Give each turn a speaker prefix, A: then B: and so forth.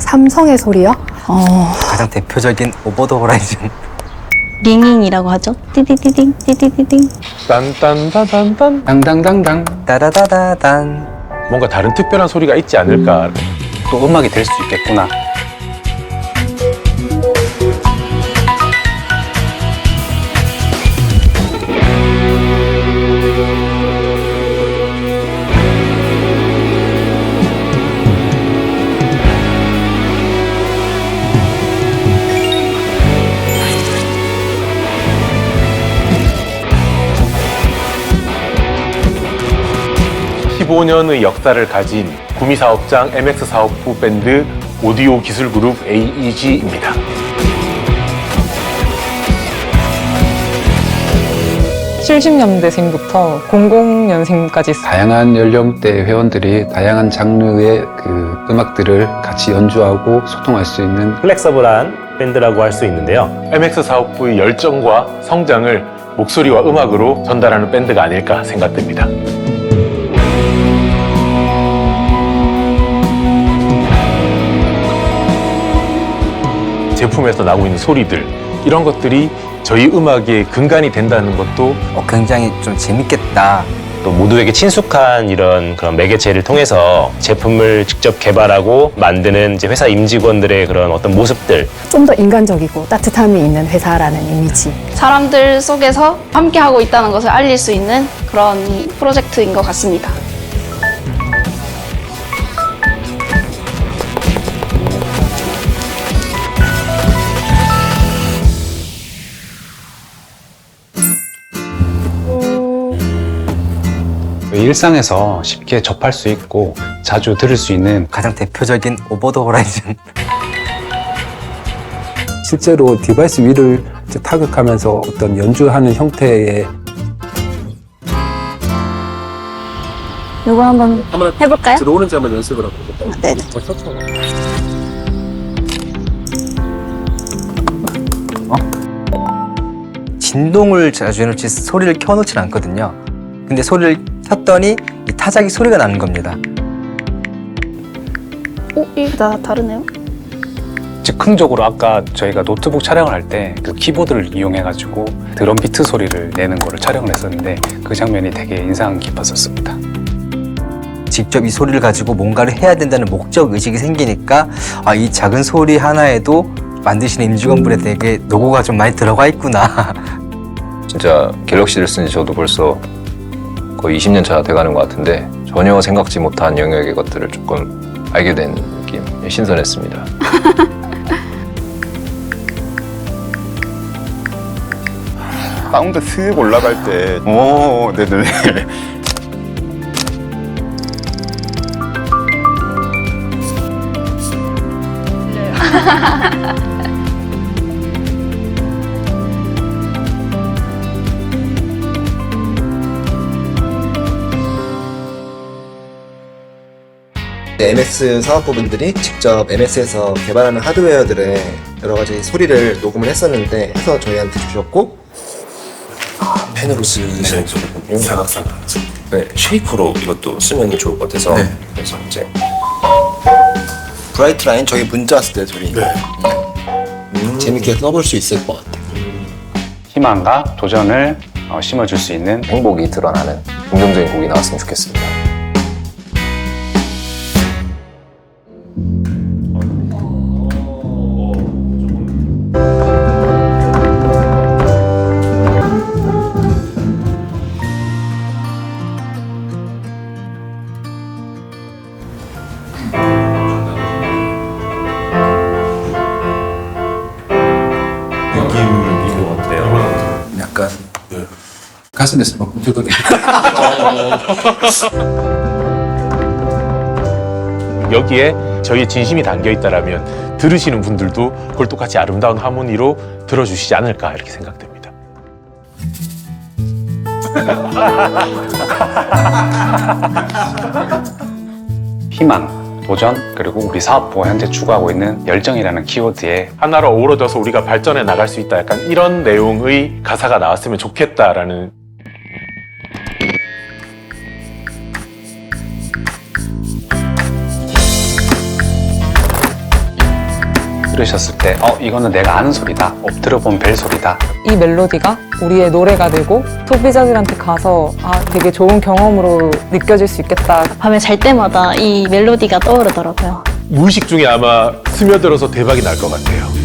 A: 삼성의 소리요? 어,
B: 가장 대표적인 오버 더 호라이즌
C: 링잉이라고 하죠. 띠디디딩, 띠디디딩.
D: 딴딴다단단
E: 당당당당
B: 따다다다단
D: 뭔가 다른 특별한 소리가 있지 않을까
E: 또 음악이 될 수 있겠구나.
D: 15년의 역사를 가진 구미 사업장 MX 사업부 밴드 오디오 기술 그룹 AEG입니다.
F: 칠 70년대생부터 00년생까지
E: 다양한 연령대 회원들이 다양한 장르의 그 음악들을 같이 연주하고 소통할 수 있는
G: 플렉서블한 밴드라고 할 수 있는데요.
D: MX 사업부의 열정과 성장을 목소리와 음악으로 전달하는 밴드가 아닐까 생각됩니다. 제품에서 나오고 있는 소리들 이런 것들이 저희 음악의 근간이 된다는 것도
B: 어, 굉장히 좀 재밌겠다
G: 또 모두에게 친숙한 이런 그런 매개체를 통해서 제품을 직접 개발하고 만드는 이제 회사 임직원들의 그런 어떤 모습들
A: 좀 더 인간적이고 따뜻함이 있는 회사라는 이미지.
H: 사람들 속에서 함께하고 있다는 것을 알릴 수 있는 그런 프로젝트인 것 같습니다.
E: 일상에서 쉽게 접할 수 있고 자주 들을 수 있는
B: 가장 대표적인 오버 더 호라이즌.
I: 실제로 디바이스 위를 타격하면서 어떤 연주하는 형태의
C: 요거 한번 해볼까요?
I: 들어오는지 한번 연습을 한번
C: 네네.
B: 진동을 자주 해놓지 소리를 켜놓진 않거든요. 근데 소리를 켰더니 이 타자기 소리가 나는 겁니다
H: 오, 이게 다 다르네요.
E: 즉흥적으로 아까 저희가 노트북 촬영을 할 때 그 키보드를 이용해가지고 드럼 비트 소리를 내는 거를 촬영을 했었는데 그 장면이 되게 인상 깊었었습니다.
B: 직접 이 소리를 가지고 뭔가를 해야 된다는 목적 의식이 생기니까 아, 이 작은 소리 하나에도 만드시는 임직원분에 되게 노고가 좀 많이 들어가 있구나
J: 진짜 갤럭시를 쓴 지 저도 벌써 거의 20년 차 돼가는 것 같은데 전혀 생각지 못한 영역의 것들을 조금 알게 된 느낌 신선했습니다.
K: 사운드 슥 올라갈 때, 오, 네네네.
L: MX 사업부분들이 직접 MX에서 개발하는 하드웨어들의 여러 가지 소리를 녹음을 했었는데 해서 저희한테 주셨고
M: 펜으로 쓰시는 거군요. 사각사각. 네, 쉐이프로 이것도 쓰면 좋을 것 같아서
L: 네.
M: 그래서 이제
L: 브라이트 라인 저희 문자 쓸때 소리
M: 네.
L: 음, 재밌게 써볼 수 있을 것 같아요.
E: 희망과 도전을 어, 심어줄 수 있는
J: 행복이 드러나는 긍정적인 곡이 나왔으면 좋겠습니다.
M: 느낌인 것 같아요.
I: 약간 가슴에서 막 움직이게
D: 여기에 저희의 진심이 담겨 있다라면 들으시는 분들도 그걸 똑같이 아름다운 하모니로 들어주시지 않을까 이렇게 생각됩니다.
E: 희망, 도전 그리고 우리 사업부가 현재 추구하고 있는 열정이라는 키워드에
D: 하나로 어우러져서 우리가 발전해 나갈 수 있다. 약간 이런 내용의 가사가 나왔으면 좋겠다라는
E: 들으셨을 때, 어, 이거는 내가 아는 소리다. 엎드려 본 벨 소리다.
F: 이 멜로디가 우리의 노래가 되고 소비자들한테 가서 아 되게 좋은 경험으로 느껴질 수 있겠다.
C: 밤에 잘 때마다 이 멜로디가 떠오르더라고요.
D: 무의식 중에 아마 스며들어서 대박이 날 것 같아요.